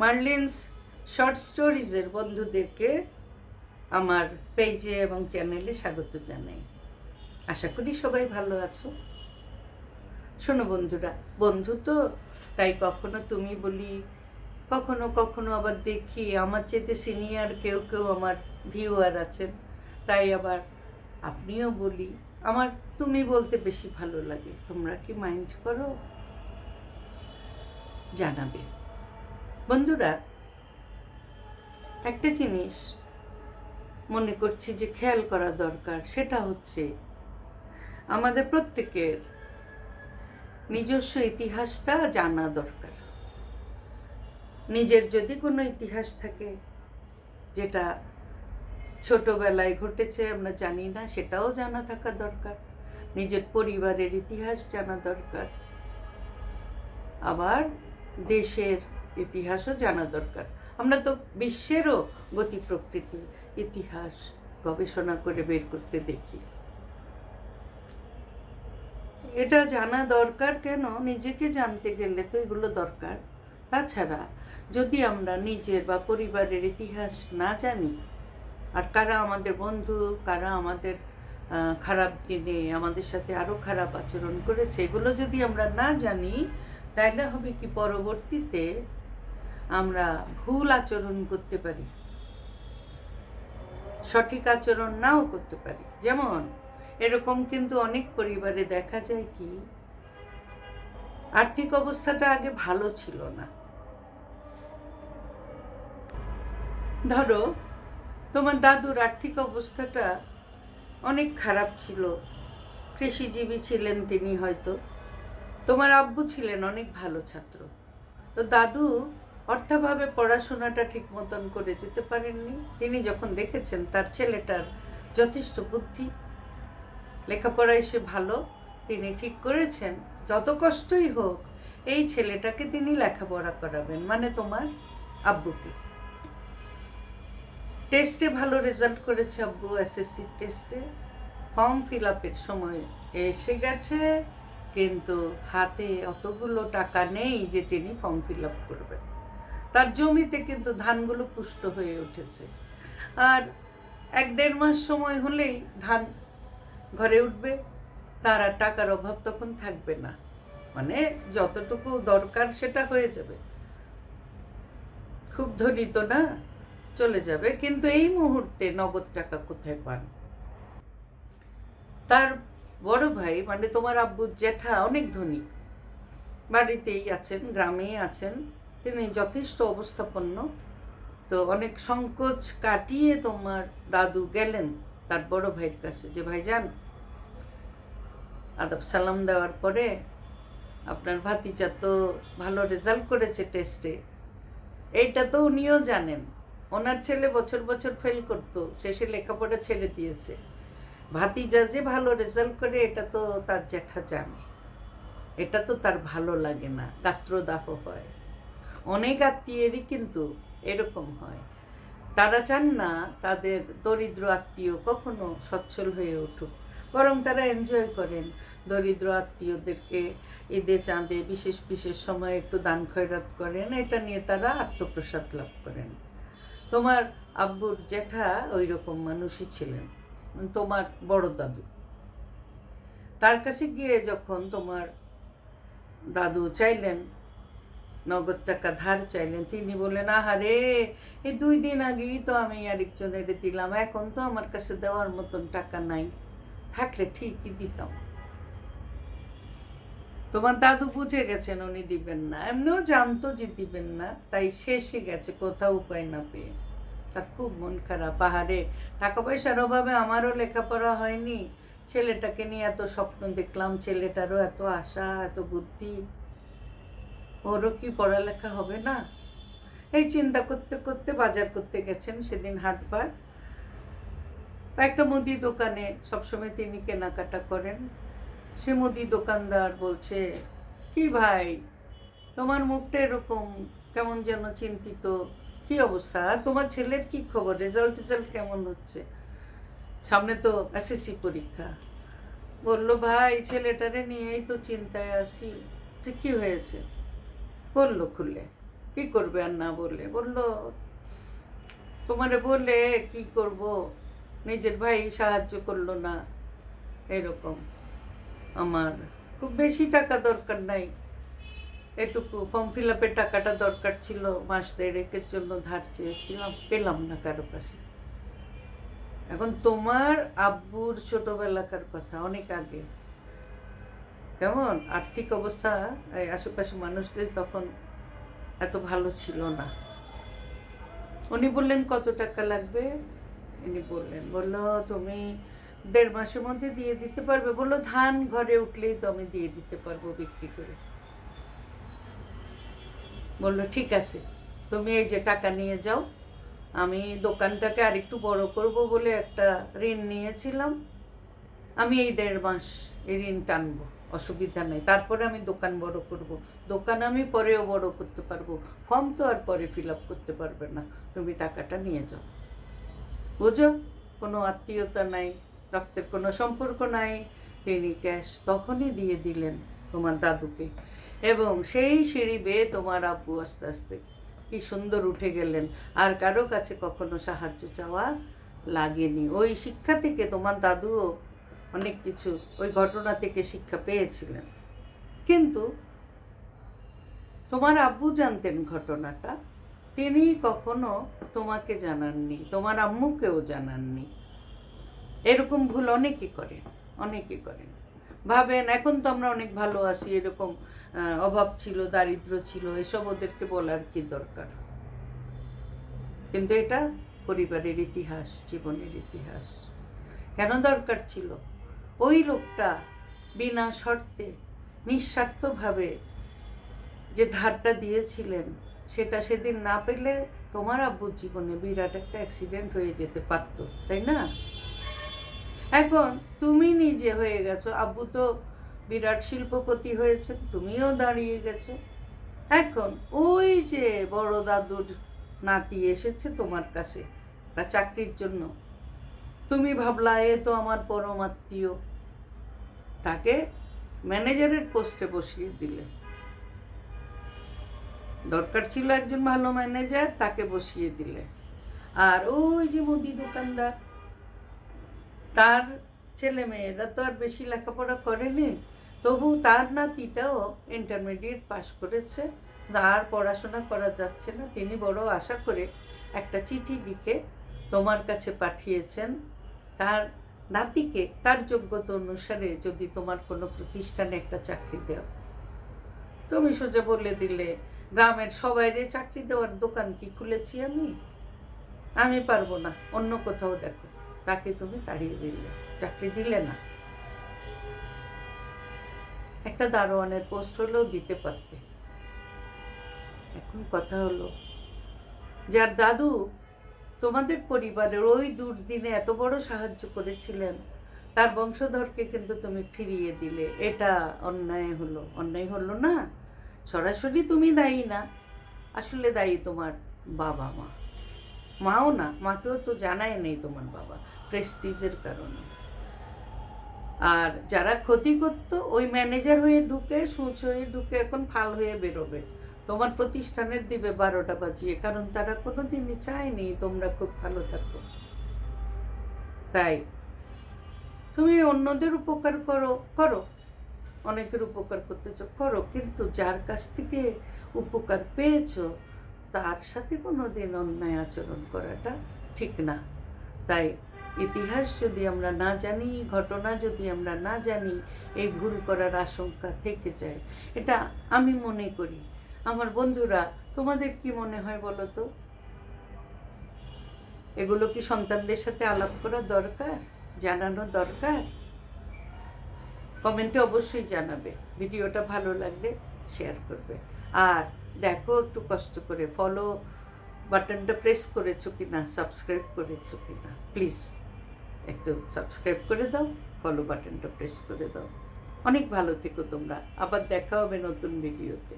Marlins short স্টোরিজের বন্ধুদেরকে আমার পেজে এবং চ্যানেলে স্বাগত জানাই। আশা করি সবাই ভালো আছো। শোনো বন্ধুরা, বন্ধু তো, তাই কখনো তুমি বলি, কখনো কখনো আবার দেখি, আমার চেয়ে সিনিয়র কেউ কেউ আমার ভিউয়ার আছেন, তাই আবার আপনিও বলি, আমার তুমি বলতে বেশি ভালো লাগে, তোমরা কি মাইন্ড করো? জানাবে। বন্ধুরা, একটা জিনিস মনে করছি যে খেয়াল করা দরকার, সেটা হচ্ছে আমাদের প্রত্যেকের নিজস্ব ইতিহাসটা জানা দরকার। নিজের যদি কোনো ইতিহাস থাকে, যেটা ছোটবেলায় ঘটেছে, আমরা জানি না, সেটাও জানা থাকা দরকার। নিজের পরিবারের ইতিহাস জানা দরকার। আবার দেশের ইতিহাসও জানা দরকার। আমরা তো বিশ্বেরও গতি প্রকৃতি, ইতিহাস গবেষণা করে বের করতে দেখি। এটা জানা দরকার কেন? নিজেকে জানতে গেলে তো এগুলো দরকার। তাছাড়া যদি আমরা নিজের বা পরিবারের ইতিহাস না জানি, আর কারা আমাদের বন্ধু, কারা আমাদের খারাপ দিনে, আমাদের সাথে আরও খারাপ আচরণ করেছে, এগুলো যদি আমরা না জানি, তাহলে হবে কি পরবর্তীতে আমরা ভুল আচরণ করতে পারি। সঠিক আচরণ নাও করতে পারি। যেমন, এরকম কিন্তু অনেক পরিবারে দেখা যায় কি, আর্থিক অবস্থাটা আগে ভালো ছিল না। ধরো, তোমার দাদুর আর্থিক অবস্থাটা অনেক খারাপ ছিল। কৃষিজীবী ছিলেন তিনি হয়তো। তোমার আব্বু ছিলেন অনেক ভালো ছাত্র। তো দাদু অর্থাভাবে পড়াশোনাটা ঠিক মতন করে যেতে পারেননি। তিনি যখন দেখেছেন তার ছেলেটার যথেষ্ট বুদ্ধি লেখাপড়ায় সে ভালো, তিনি ঠিক করেছেন, যত কষ্টই হোক, এই ছেলেটাকে তিনি লেখাপড়া করাবেন। মানে তোমার আব্বুকে। টেস্টে ভালো রেজাল্ট করেছে আব্বু, এসএসসি টেস্টে। ফর্ম ফিল আপের সময় এসে গেছে, কিন্তু হাতে অতগুলো টাকা নেই যে তিনি ফর্ম ফিল আপ করবেন। তার জমিতে কিন্তু ধানগুলো পুষ্ট হয়ে উঠেছে। আর এক দেড় মাস সময় হলেই ধান ঘরে উঠবে, তার আর টাকার অভাব তখন থাকবে না। মানে যতটুকু দরকার সেটা হয়ে যাবে। খুব ধনী তো না, চলে যাবে, কিন্তু এই মুহূর্তে নগদ টাকা কোথায় পান? তার বড় ভাই মানে তোমার আব্বুর জ্যাঠা অনেক ধনী। বাড়িতেই আছেন, গ্রামেই আছেন। তিনি যথেষ্ট অবস্থাপন্ন। তো অনেক সংকোচ কাটিয়ে তোমার দাদু গেলেন তার বড় ভাইয়ের কাছে। যে, ভাইজান, আদব সালাম দেওয়ার পরে আপনার ভাতিজা তো ভালো রেজাল্ট করেছে টেস্টে এইটা তো উনিও জানেন। ওনার ছেলে বছর বছর ফেল করতো, শেষে লেখাপড়া ছেড়ে দিয়েছে। ভাতিজা যে ভালো রেজাল্ট করে, এটা তো তার জ্যাঠা জানে। এটা তো তার ভালো লাগে না, গাত্রদাহ হয়। অনেক আত্মীয়েরই কিন্তু এরকম হয়। তারা চান না তাদের দরিদ্র আত্মীয় কখনো সচ্ছল হয়ে উঠুক, বরং তারা এনজয় করেন। দরিদ্র আত্মীয়দেরকে ঈদে, চাঁদে বিশেষ বিশেষ সময়ে একটু দান খয়রাত করেন, এটা নিয়ে তারা আত্মপ্রসাদ লাভ করেন। তোমার আব্বুর জ্যাঠা ওই রকম মানুষই ছিলেন, তোমার বড় দাদু। তার কাছে গিয়ে যখন তোমার দাদু চাইলেন নগদ টাকা ধার চাইলেন, তিনি বললেন, আহারে এই দুই দিন আগেই তো আমি আরেকজনের দিলাম, এখন তো আমার কাছে দেওয়ার মতন টাকা নাই, থাকলে ঠিকই দিতাম। তোমার দাদু বুঝে গেছেন, উনি দিবেন না। এমনিও জানতো যে দিবেন না, তাই শেষে গেছে, কোথাও উপায় না পেয়ে। তার খুব মন খারাপ পাহাড়ে টাকা পয়সার অভাবে আমারও লেখাপড়া হয়নি, ছেলেটাকে নিয়ে এত স্বপ্ন দেখলাম, ছেলেটারও এত আশা, এত বুদ্ধি। ওরও কি পড়ালেখা হবে না? এই চিন্তা করতে করতে বাজার করতে গেছেন সেদিন হাটবার। একটা মুদি দোকানে সবসময় তিনি কেনাকাটা করেন। সে মুদি দোকানদার বলছে, কি ভাই, তোমার মুখটা এরকম কেমন যেন চিন্তিত। কি অবস্থা? তোমার ছেলের কি খবর? রেজাল্ট টেজাল্ট কেমন হচ্ছে? সামনে তো এসএসসি পরীক্ষা। বলল, ভাই, ছেলেটারে নিয়েই তো চিন্তায় আছি। যে কি হয়েছে? বলল খুলে। কি করবে আর না বলে? বলল, তোমারে বলে কি করব? নিজের ভাই সাহায্য করল না। এরকম আমার। খুব বেশি টাকা দরকার নাই। এটুকু ফর্ম ফিল আপের টাকাটা দরকার ছিল, মাস দেড়েকের জন্য ধার চেয়েছিলাম, পেলাম না কারও কাছে। এখন তোমার আব্বুর ছোটবেলাকার কথা, অনেক আগে। কেমন? আর্থিক অবস্থা, এই আশেপাশে মানুষদের তখন এত ভালো ছিল না। উনি বললেন, কত টাকা লাগবে? উনি বললেন, বলল, তুমি দেড় মাসের মধ্যে দিয়ে দিতে পারবে। বলল, ধান ঘরে উঠলেই তো আমি দিয়ে দিতে পারব বিক্রি করে। বলল, ঠিক আছে, তুমি এই যে টাকা নিয়ে যাও। আমি দোকানটাকে আরেকটু বড় করব বলে একটা ঋণ নিয়েছিলাম। আমি এই দেড় মাস এই ঋণ টানবো অসুবিধা নেই। তারপরে আমি দোকান বড় করব। দোকান আমি পরেও বড় করতে পারব। ফর্ম তো আর পরে ফিল আপ করতে পারবে না। তুমি টাকাটা নিয়ে যাও। বুঝো? কোনো আত্মীয়তা নাই, রক্তের কোনো সম্পর্ক নাই। তিনি ক্যাশ তখনই দিয়ে দিলেন তোমার দাদুকে। এবং সেই সিঁড়ি বেয়ে তোমার আব্বু আস্তে আস্তে কি সুন্দর উঠে গেলেন। আর কারও কাছে কখনো সাহায্য চাওয়া লাগেনি। ওই শিক্ষা থেকে তোমার দাদুও অনেক কিছু ওই ঘটনা থেকে শিক্ষা পেয়েছিলেন। কিন্তু তোমার আব্বু জানতেন ঘটনাটা, তিনি কখনো তোমাকে জানাননি, তোমার আম্মুকেও জানাননি। এরকম ভুল অনেকে করেন অনেকে করেন। ভাবেন, এখন তো আমরা অনেক ভালো আছি, এরকম অভাব ছিল, দারিদ্র ছিল, এসব ওদেরকে বলার কি দরকার? কিন্তু এটা পরিবারের ইতিহাস, জীবনের ইতিহাস। কেন দরকার ছিল? ওই লোকটা বিনা শর্তে নিঃস্বার্থভাবে যে ধারটা দিয়েছিলেন, সেটা সেদিন না পেলে তোমার আব্বুর জীবনে বিরাট একটা অ্যাক্সিডেন্ট হয়ে যেতে পারত, তাই না? এখন তুমি নিজে হয়ে গেছো, আব্বু তো বিরাট শিল্পপতি হয়েছে তুমিও দাঁড়িয়ে গেছো। এখন ওই যে বড় দাদুর নাতি এসেছে তোমার কাছে চাকরির জন্য। তুমি ভাবলা, এ তো আমার পরমাত্মীয় তাকে ম্যানেজারের পোস্টে বসিয়ে দিলে। দরকার ছিল একজন ভালো ম্যানেজার, তাকে বসিয়ে দিলে। আর ওই যে মুদি দোকানদার, তার ছেলে মেয়েরা তো আর বেশি লেখাপড়া করেনি, তবু তার নাতিটাও ইন্টারমিডিয়েট পাশ করেছে। আর পড়াশোনা করা যাচ্ছে না। তিনি বড় আশা করে একটা চিঠি লিখে তোমার কাছে পাঠিয়েছেন। তার নাতিকে তার যোগ্যতা অনুসারে যদি তোমার কোনো প্রতিষ্ঠানে একটা চাকরি দেও। তুমি সোজা বলে দিলে, গ্রামের সবাইরে চাকরি দেওয়ার দোকান কি খুলেছি আমি? আমি পারব না, অন্য কোথাও দেখো। তাকে তুমি তাড়িয়ে দিলে। চাকরি দিলে না? একটা দারোয়ানের পোস্ট হলেও দিতে পারতে। এখন কথা হলো, যার দাদু তোমাদের পরিবারের ওই দুর্দিনে এত বড় সাহায্য করেছিলেন। তার বংশধরকে কিন্তু তুমি ফিরিয়ে দিলে। এটা অন্যায় হলো। অন্যায় হলো না। সরাসরি তুমি দায়ী না। আসলে দায়ী তোমার বাবা মা। মাও না। মাকেও তো জানায় নেই তোমার বাবা প্রেস্টিজের কারণে। আর যারা ক্ষতি করতো ওই ম্যানেজার হয়ে ঢুকে, সুচ হয়ে ঢুকে এখন ফাল হয়ে বেরোবে। তোমার প্রতিষ্ঠানের দিবে বারোটা বাজিয়ে, কারণ তারা কোনো দিনই চায়নি তোমরা খুব ভালো থাকো। তাই তুমি অন্যদের উপকার করো করো। অনেকের উপকার করতেছো, করো। কিন্তু যার কাছ থেকে উপকার পেয়েছ, তার সাথে কোনো দিন অন্যায় আচরণ করাটা ঠিক না। তাই ইতিহাস যদি আমরা না জানি, ঘটনা যদি আমরা না জানি, এই ভুল করার আশঙ্কা থেকে যায়। এটা আমি মনে করি। আমার বন্ধুরা, তোমাদের কি মনে হয় বলো তো? এগুলো কি সন্তানদের সাথে আলাপ করা দরকার? জানানো দরকার? কমেন্টে অবশ্যই জানাবে। ভিডিওটা ভালো লাগলে শেয়ার করবে। আর দেখো, একটু কষ্ট করে ফলো বাটনটা প্রেস করেছ কি না সাবস্ক্রাইব করেছ কি না প্লিজ একটু সাবস্ক্রাইব করে দাও ফলো বাটনটা প্রেস করে দাও। অনেক ভালো থেকো তোমরা। আবার দেখা হবে নতুন ভিডিওতে